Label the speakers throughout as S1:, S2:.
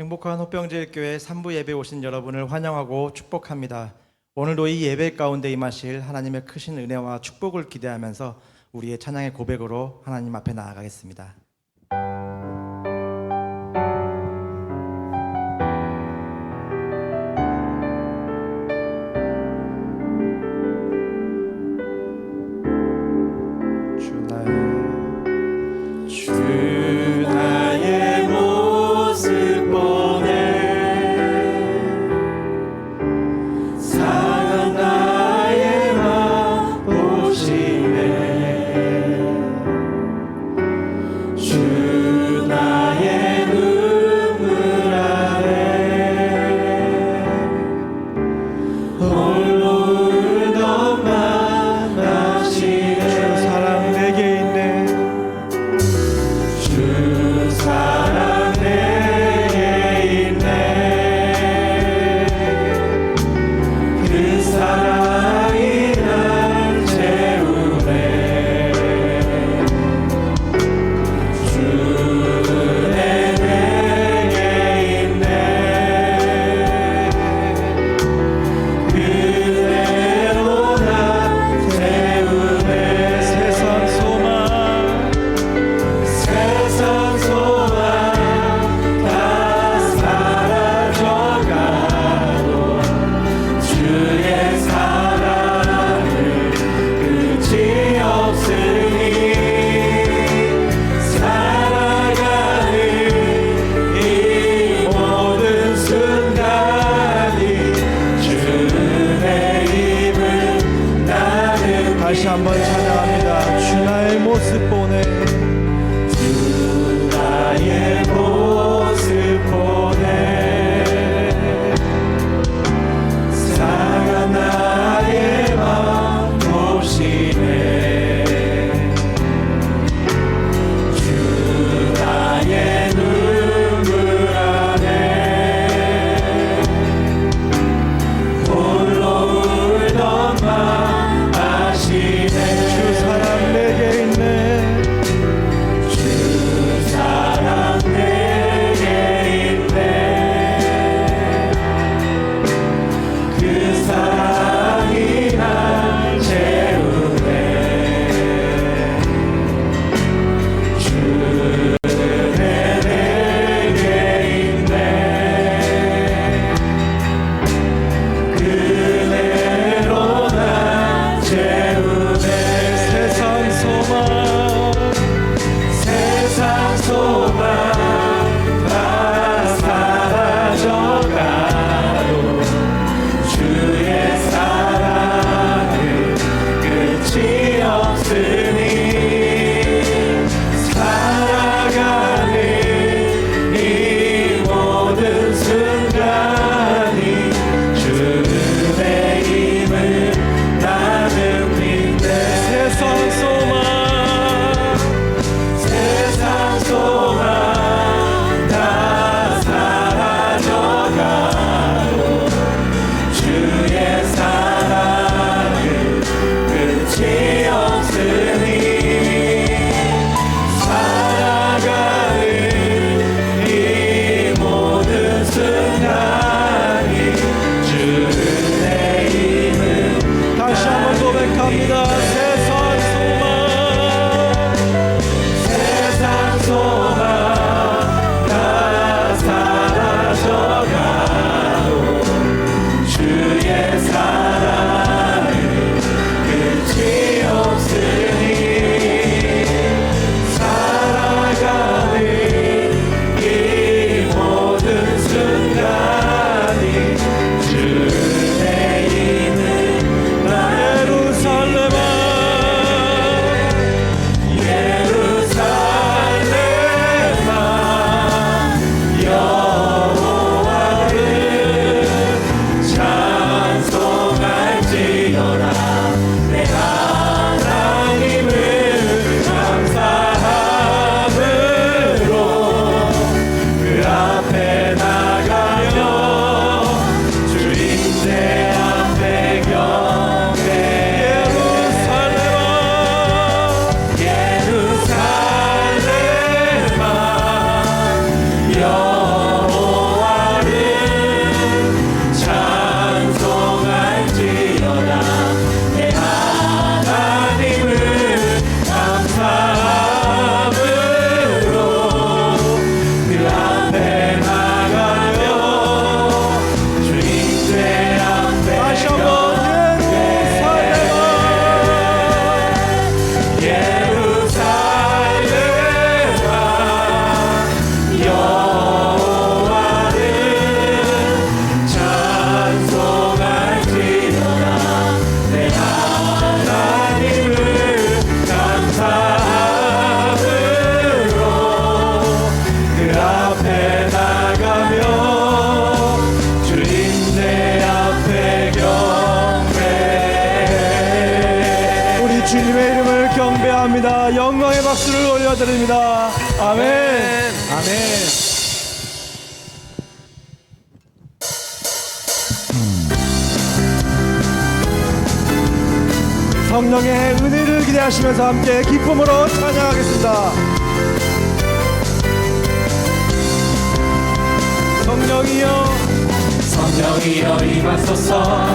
S1: 행복한 호병제일교회 3부 예배 오신 여러분을 환영하고 축복합니다. 오늘도 이 예배 가운데 임하실 하나님의 크신 은혜와 축복을 기대하면서 우리의 찬양의 고백으로 하나님 앞에 나아가겠습니다.
S2: sorry
S3: 성령의 은혜를 기대하시면서 함께 기쁨으로 찬양하겠습니다. 성령이여
S1: 성령이여 임하소서.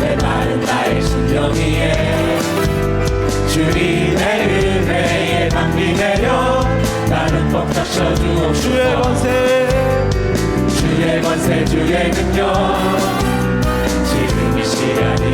S1: 내 마른 나의 심령 위에 주님 내 은혜에 담비 내려 나는 벅차셔 주옵소서.
S3: 주의 권세
S1: 주의 권세 주의 능력. 지금 이 시간이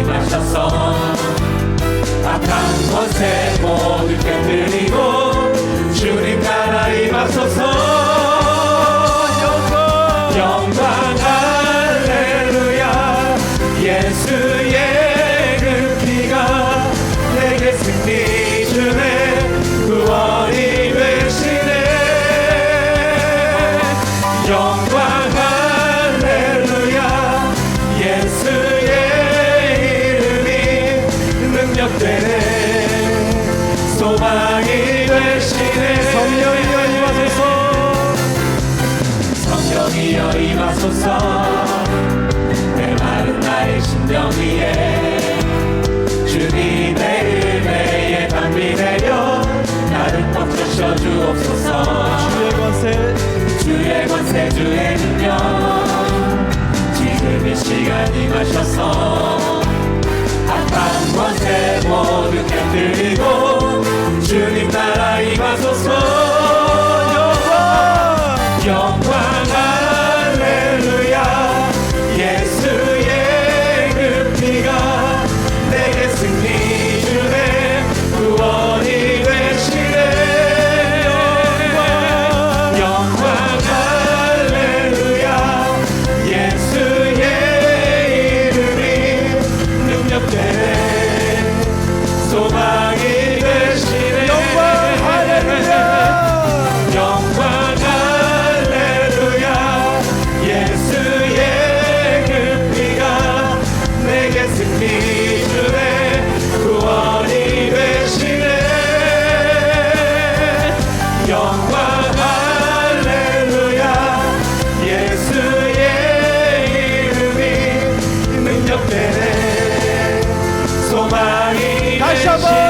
S3: Bible.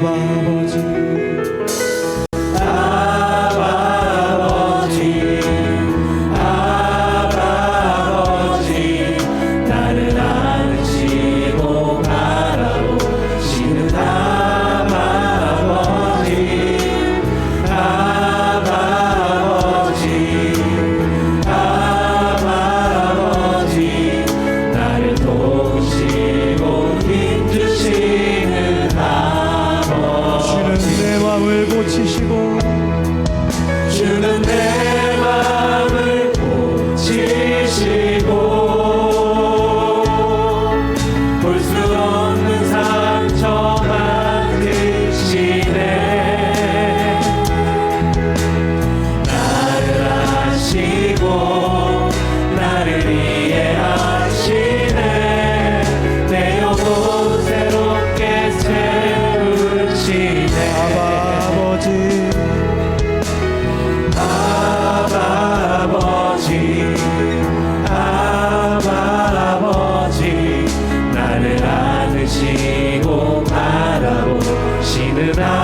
S4: 아
S1: about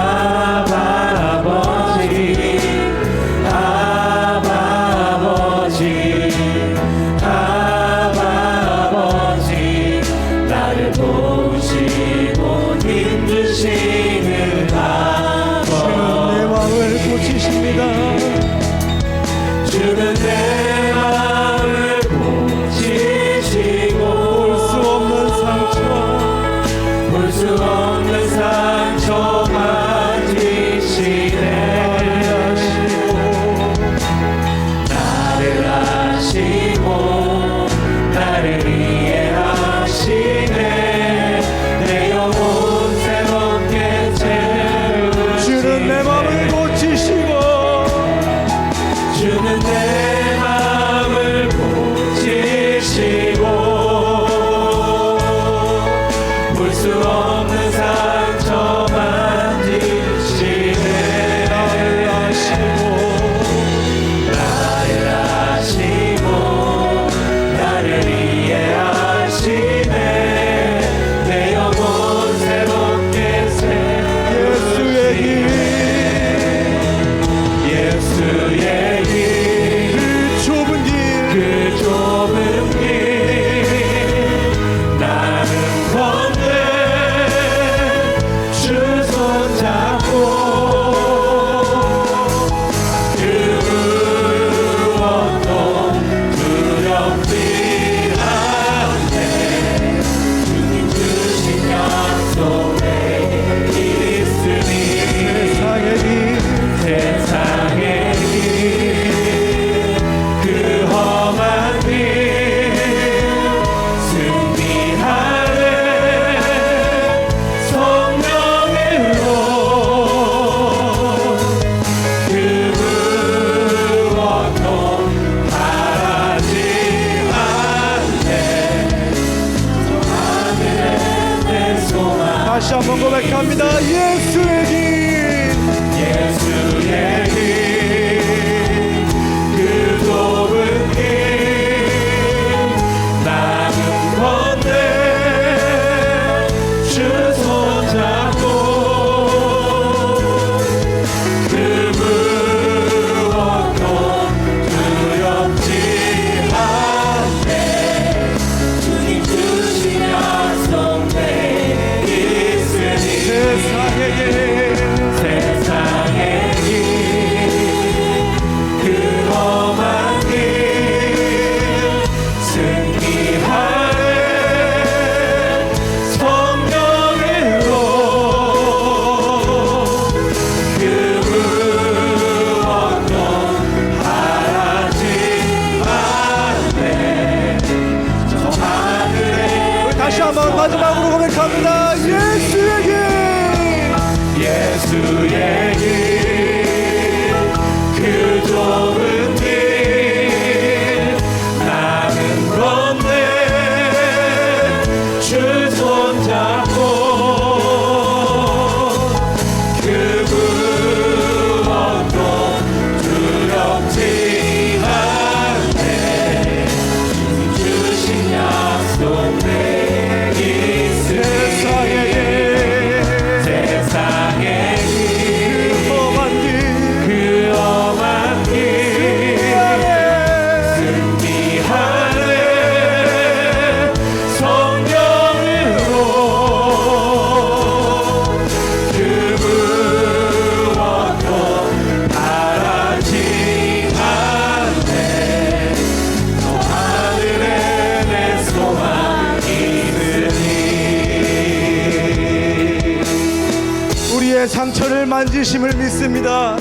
S1: 상처를 만지심을 믿습니다.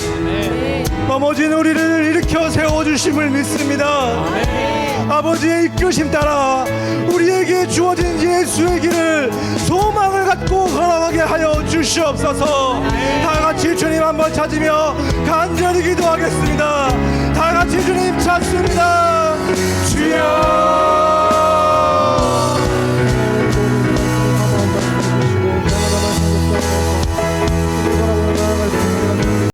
S1: 넘어진 우리를 일으켜 세워주심을 믿습니다. 아버지의 이끄심 따라 우리에게 주어진 예수의 길을 소망을 갖고 걸어가게 하여 주시옵소서. 다 같이 주님 한번 찾으며 간절히 기도하겠습니다. 다 같이 주님 찾습니다. 주